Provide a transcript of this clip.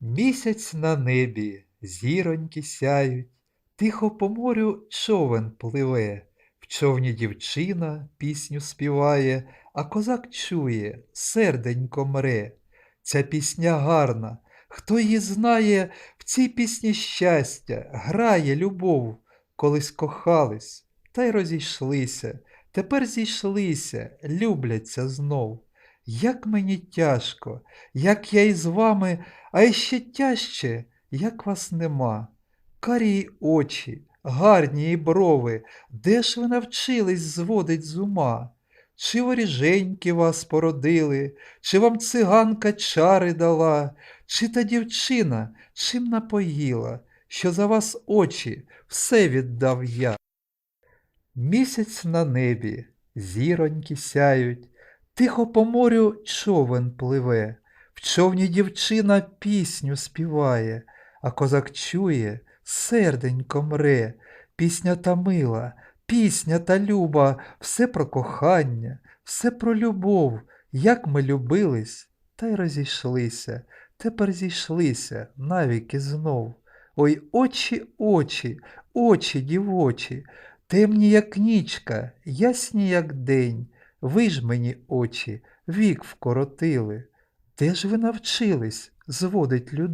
Місяць на небі, зіроньки сяють, Тихо по морю човен пливе, В човні дівчина пісню співає, А козак чує, серденько мре. Ця пісня гарна, хто її знає, В цій пісні щастя, грає любов, Колись кохались, та й розійшлися, Тепер зійшлися, любляться знов. Як мені тяжко, як я із вами, а ще тяжче, як вас нема. Карі очі, гарні і брови, де ж ви навчились зводить з ума? Чи воріженьки вас породили, чи вам циганка чари дала, чи та дівчина чим напоїла, що за вас очі все віддав я? Місяць на небі, зіроньки сяють, Тихо по морю човен пливе, В човні дівчина пісню співає, А козак чує, серденько мре. Пісня та мила, пісня та люба, Все про кохання, все про любов, Як ми любились, та й розійшлися, Тепер зійшлися навіки знов. Ой, очі, очі, очі дівочі, Темні, як нічка, ясні, як день, ви ж мені очі вік вкоротили. Де ж ви навчились зводить людей?